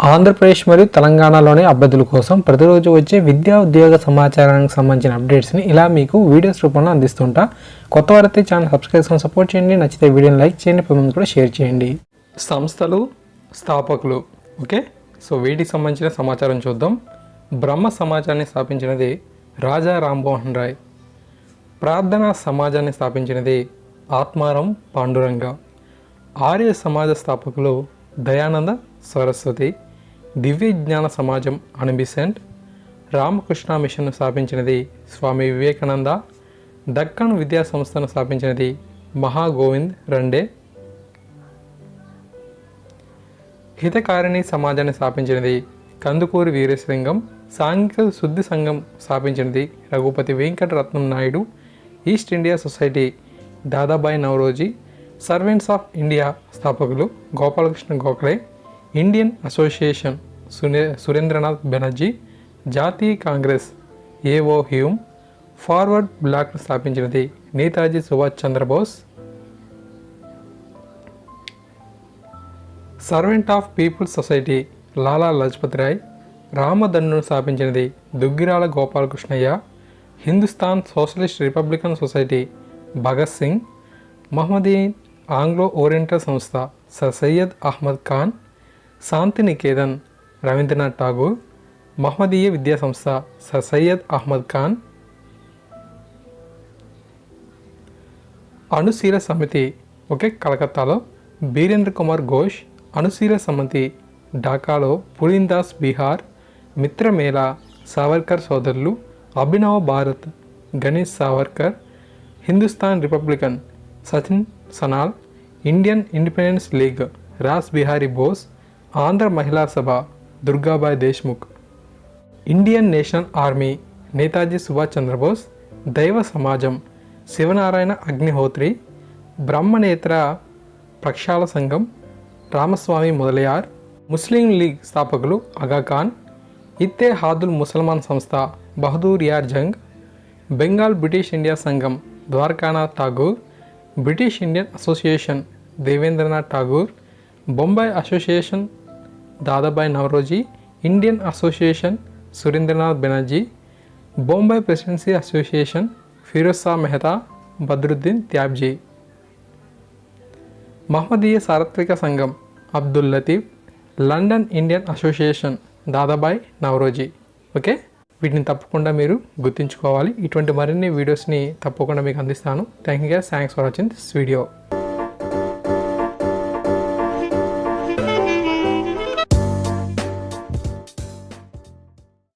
ఆంధ్రప్రదేశ్ మరియు తెలంగాణలోని అభ్యర్థుల కోసం ప్రతిరోజు వచ్చే విద్యా ఉద్యోగ సమాచారానికి సంబంధించిన అప్డేట్స్ని ఇలా మీకు వీడియోస్ రూపంలో అందిస్తుంటా. కొత్త వారైతే ఛానల్ సబ్స్క్రైబ్ చేసుకొని సపోర్ట్ చేయండి. నచ్చితే వీడియోని లైక్ చేయండి. పది మంది కూడా షేర్ చేయండి. సంస్థలు స్థాపకులు ఓకే? సో వీటికి సంబంధించిన సమాచారం చూద్దాం. బ్రహ్మ సమాజాన్ని స్థాపించినది రాజా రామ్మోహన్ రాయ్. ప్రార్థనా సమాజాన్ని స్థాపించినది ఆత్మారం పాండురంగ. ఆర్య సమాజ స్థాపకులు Dayananda Saraswati. Divya Jnana Samajam Annie Besant. Ramakrishna మిషన్ను స్థాపించినది స్వామి వివేకానంద. దక్కన్ విద్యా సంస్థను స్థాపించినది మహాగోవింద్ రండే. హితకారిణి సమాజాన్ని స్థాపించినది కందుకూరి వీరేశలింగం. సాంఘిక శుద్ధి సంఘం స్థాపించినది Raghupati Venkataratnam Naidu. East India society Dadabhai Naoroji. Servants of India స్థాపకులు గోపాలకృష్ణ గోఖలే. ఇండియన్ అసోసియేషన్ సునే సురేంద్రనాథ్ బెనర్జీ జాతీయ కాంగ్రెస్ ఏఓ హ్యూమ్ ఫార్వర్డ్ బ్లాక్ను స్థాపించినది Netaji Subhash Chandrabose. Servant of people's society Lala Lajpat Rai రామదన్ను స్థాపించినది Duggirala Gopalakrishnaiah Hindustan socialist republican society Bhagat Singh Mohammedan Anglo Oriental సంస్థ sir Syed Ahmed Khan Shanti Niketan Rabindranath Tagore మహమ్మదీయ విద్యా సంస్థ sir Syed Ahmed Khan అణుశీల Samiti ఒకే కలకత్తాలో బీరేంద్ర కుమార్ ఘోష్ అణుశీల సమితి ఢాకాలో పులిందాస్ బీహార్ మిత్రమేళ సావర్కర్ సోదరులు Abhinav Bharat Ganesh Savarkar Hindustan republican Sachin Sanyal Indian independence league Rash Behari Bose Andhra Mahila Sabha Durgabai Deshmukh Indian national army Netaji Subhash Chandrabose దైవ సమాజం శివనారాయణ అగ్నిహోత్రి బ్రహ్మనేత్ర ప్రక్షాళ సంఘం రామస్వామి మొదలయార్ ముస్లిం లీగ్ స్థాపకులు అగాఖాన్ ఇత్తే హాదుల్ ముసల్మాన్ సంస్థ బహదూర్ యార్ జంగ్ బెంగాల్ బ్రిటిష్ ఇండియా సంఘం Dwarkanath Tagore British Indian association Debendranath Tagore Bombay association Dadabhai Naoroji Indian association Surendranath Banerjee Bombay presidency association Feroz Shah Mehta Badruddin Tyabji. మహమ్మదీయ సార్వత్రిక సంఘం Abdul Latif London Indian association Dadabhai Naoroji. Okay? వీటిని తప్పకుండా మీరు గుర్తుంచుకోవాలి. ఇటువంటి మరిన్ని వీడియోస్ని తప్పకుండా మీకు అందిస్తాను. Thank you thanks for watching this video.